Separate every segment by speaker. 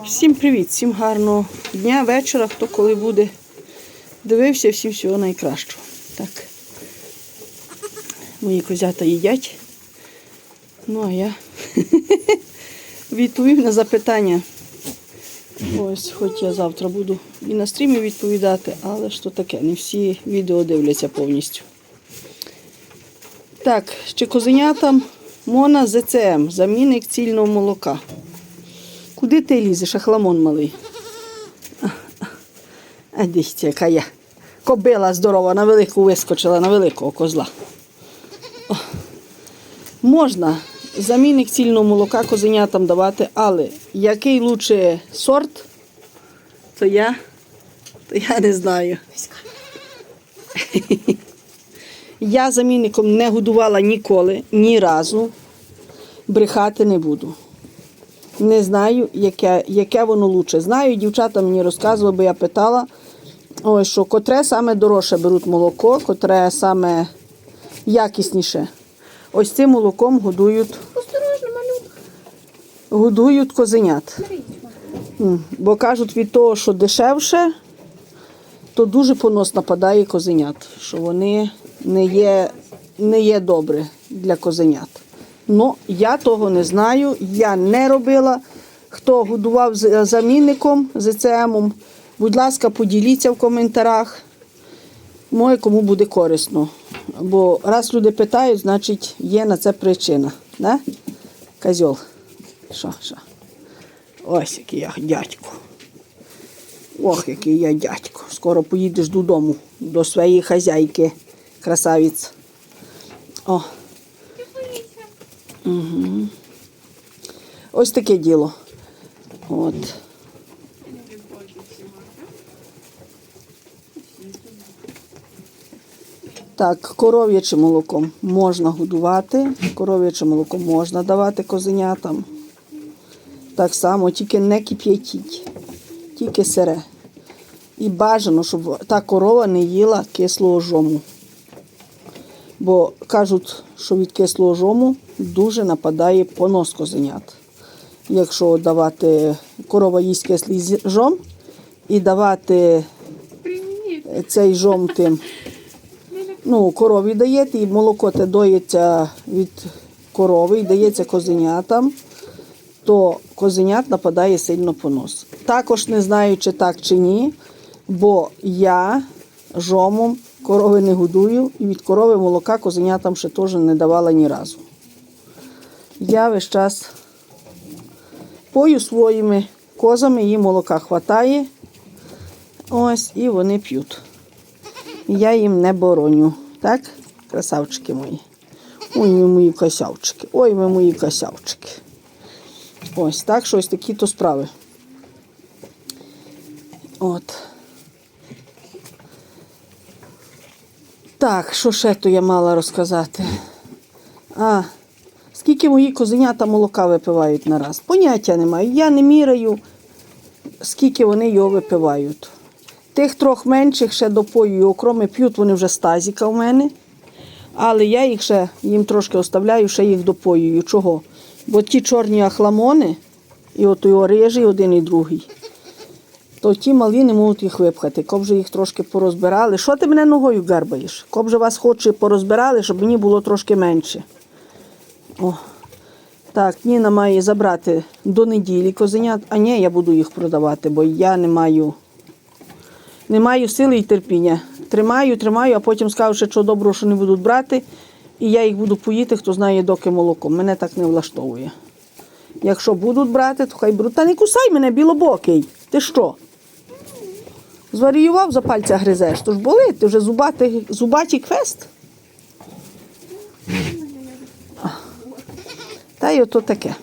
Speaker 1: Всім привіт, всім гарного дня, вечора, хто коли буде. Дивився, всім всього найкращого. Так. Мої козята їдять. Ну, а я відповів на запитання. Ось, хоч я завтра буду і на стрімі відповідати, але що таке, не всі відео дивляться повністю. Так, ще козенятам Мона ЗЦМ, замінник цільного молока. Куди ти лізеш, ахламон малий? А, дивіться, яка я. Кобила здорова, на велику вискочила, на великого козла. О. Можна замінник цільного молока козенятам давати, але який лучше сорт, то я, то я не знаю. Я замінником не годувала ніколи, ні разу. Брехати не буду. Не знаю, яке, яке воно лучше. Знаю, дівчата мені розказували, бо я питала, ось, що котре саме дорожче беруть молоко, котре саме якісніше. Ось цим молоком годують,
Speaker 2: Осторожно, малюк.
Speaker 1: годують козенят. Бо кажуть, від того, що дешевше, то дуже понос нападає козенят, що вони не є, не є добре для козенят. Ну, я того не знаю, я не робила. Хто годував з- замінником ЗЦМом, будь ласка, поділіться в коментарях. Моє кому буде корисно. Бо раз люди питають, значить є на це причина. Да? Козьол. Що, що? Ось який я дядько. Ох, який я дядько. Скоро поїдеш додому, до своєї хазяйки, красавець. О. Угу. Ось таке діло. От. Так, коров'ячим молоком можна годувати, коров'ячим молоком можна давати козенятам. Так само, тільки не кип'ятіть, тільки сире. І бажано, щоб та корова не їла кислого жому. Бо кажуть, що від кислого жому дуже нападає понос козенят. Якщо давати корова їсть кислий жом і давати цей жом тим. Ну, корові даєте, і молоко те доїться від корови і дається козенятам, то козенят нападає сильно понос. Також не знаю, чи так чи ні, бо я жомом корови не годую і від корови молока козенятам ще теж не давала ні разу. Я весь час пою своїми козами, їм молока хватає. Ось, і вони п'ють. Я їм не бороню. Так, красавчики мої. Ой, ви мої косявчики. Ой, ви мої косявчики. Ось так, що ось такі то справи. От. Так, що ще то я мала розказати? А, скільки мої козенята молока випивають на раз? Поняття не маю. Я не міряю, скільки вони його випивають. Тих трьох менших ще допоюю окроми п'ють вони вже з тазіка в мене. Але я їх ще їм трошки оставляю, ще їх допоюю. Чого? Бо ті чорні ахламони, і от його рижий один і другий, то ті малі не можуть їх випхати. Коб вже їх трошки порозбирали. Що ти мене ногою гарбаєш? Коб же вас хоче порозбирали, щоб мені було трошки менше. О. Так, Ніна має забрати до неділі козенят, а ні, я буду їх продавати, бо я не маю не маю сили і терпіння. Тримаю, тримаю, а потім скажу, що доброго, що не будуть брати, і я їх буду поїти, хто знає, доки молоком. Мене так не влаштовує. Якщо будуть брати, то хай беруть. Та не кусай мене, білобокий. Ти що? Зваріював, за пальця гризеш, то ж болить, ти вже зубатий, зубатий квест. Та й ото таке.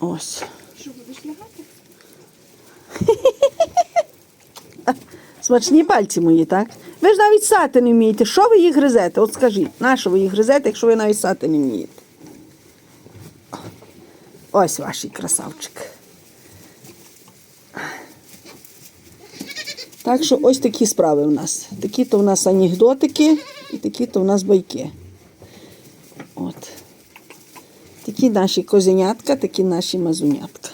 Speaker 1: Ось.
Speaker 2: Що будеш лягати?
Speaker 1: Смачні пальці мої, так? Ви ж навіть сати не вмієте. Що ви їх гризете? От скажіть, на що ви їх гризете, якщо ви навіть сати не вмієте? Ось ваш красавчик. Так що ось такі справи в нас. Такі то в нас анекдотики і такі то в нас байки. От. Які наші козенятка, такі наші мазунятка.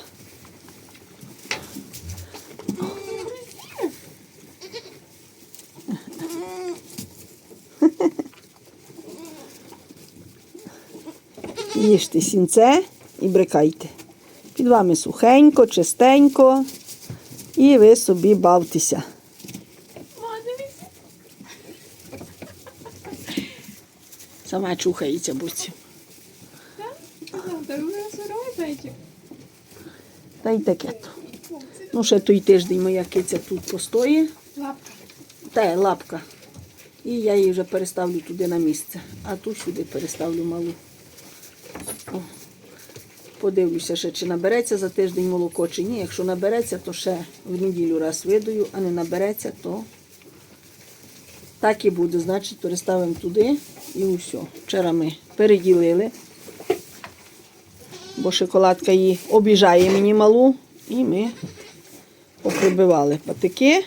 Speaker 1: Їжте сінце і брикайте. Під вами сухенько, чистенько. І ви собі бавтеся.
Speaker 2: Ма, дивіться.
Speaker 1: Сама чухається буці. Та й таке то. Ну, ще той тиждень моя киця тут постоїть.
Speaker 2: лапка.
Speaker 1: Та лапка. І я її вже переставлю туди на місце. А ту сюди переставлю малу. О. Подивлюся ще, чи набереться за тиждень молоко, чи ні. Якщо набереться, то ще в неділю раз видаю, а не набереться, то так і буде. Значить, переставимо туди і усе. Вчора ми переділили, бо шоколадка її обіжає мені малу, і ми поприбивали патики.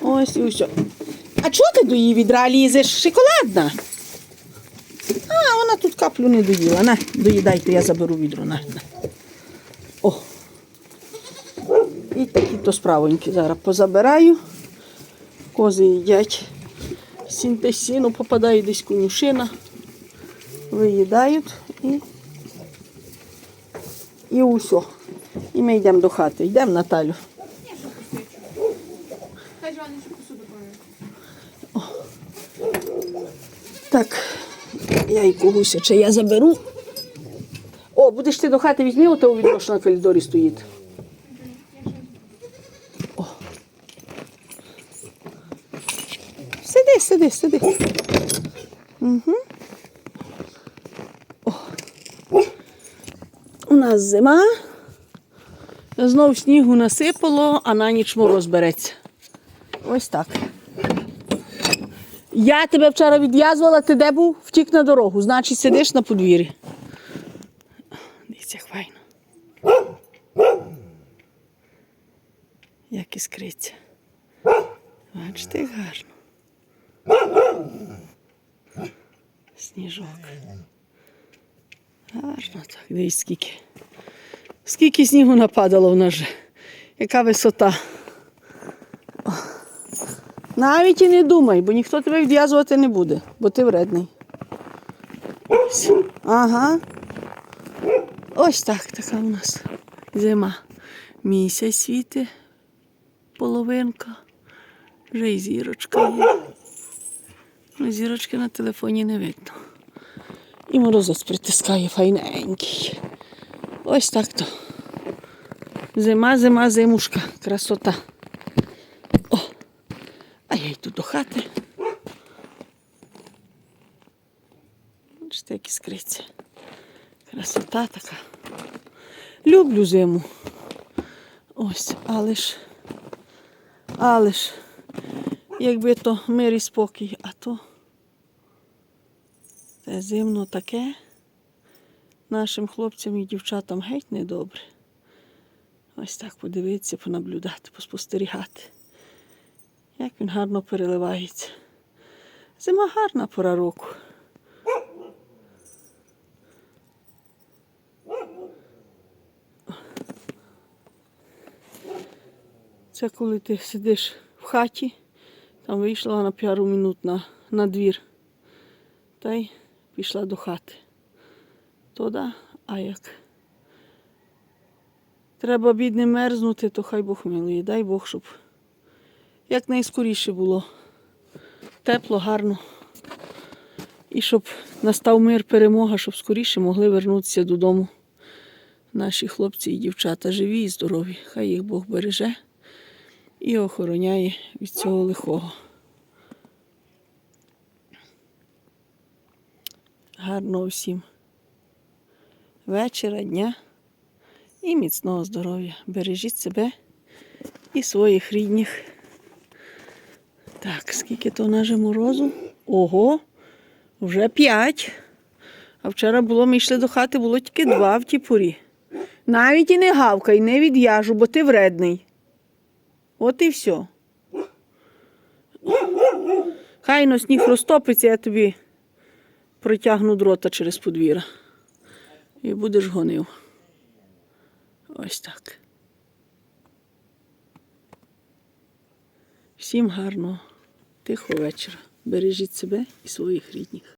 Speaker 1: Ось і все. А чого ти до її відра лізеш? Шоколадна? А, вона тут каплю не доїла. На, доїдайте, я заберу відро. На, на. О. І такі то справоньки зараз позабираю. Кози їдять. Сінте сіно попадає десь конюшина. Виїдають і. І усе. І ми йдемо до хати. Йдемо, Наталю.
Speaker 2: Помив.
Speaker 1: Так, я і когуся, чи я заберу. О, будеш ти до хати візьми, ото у відро, що на коридорі стоїть. О. Сиди, сиди. Угу. О. У нас зима. Знов снігу насипало, а на ніч мороз береться. Ось так. Я тебе вчора відв'язувала, ти де був? Втік на дорогу. Значить, сидиш на подвір'ї. Дивіться, як файно. Як іскриться. Бачите, гарно. Сніжок. Гарно так. Дивіться, скільки. Скільки снігу нападало в нас же. Яка висота. Навіть і не думай, бо ніхто тебе відв'язувати не буде, бо ти вредний. Ага. Ось так така у нас зима. Місяць світи, половинка, вже і зірочка є. Ну, зірочки на телефоні не видно. І морозець притискає файненький. Ось так то. Зима, зима, зимушка, красота. О, а я йду до хати. Бачите, як іскриться. Красота така. Люблю зиму. Ось, але ж, але ж, якби то мир і спокій, а то те зимно таке нашим хлопцям і дівчатам геть недобре. Ось так подивитися, понаблюдати, поспостерігати. Як він гарно переливається. Зима гарна пора року. Це коли ти сидиш в хаті, там вийшла на пару минут на, на двір. Та й пішла до хати. То а як? Треба бідним мерзнути, то хай Бог милує. Дай Бог, щоб якнайскоріше було. Тепло, гарно. І щоб настав мир, перемога, щоб скоріше могли вернутися додому. Наші хлопці і дівчата живі і здорові. Хай їх Бог береже і охороняє від цього лихого. Гарного всім вечора, дня і міцного здоров'я. Бережіть себе і своїх рідних. Так, скільки то наже морозу? Ого, вже п'ять. А вчора було, ми йшли до хати, було тільки два в тій порі. Навіть і не гавкай, не від'яжу, бо ти вредний. От і все. Хай но сніг розтопиться, я тобі протягну дрота через подвір'я. І будеш гонив. Ось так. Всім гарного, тихого вечора. Бережіть себе і своїх рідних.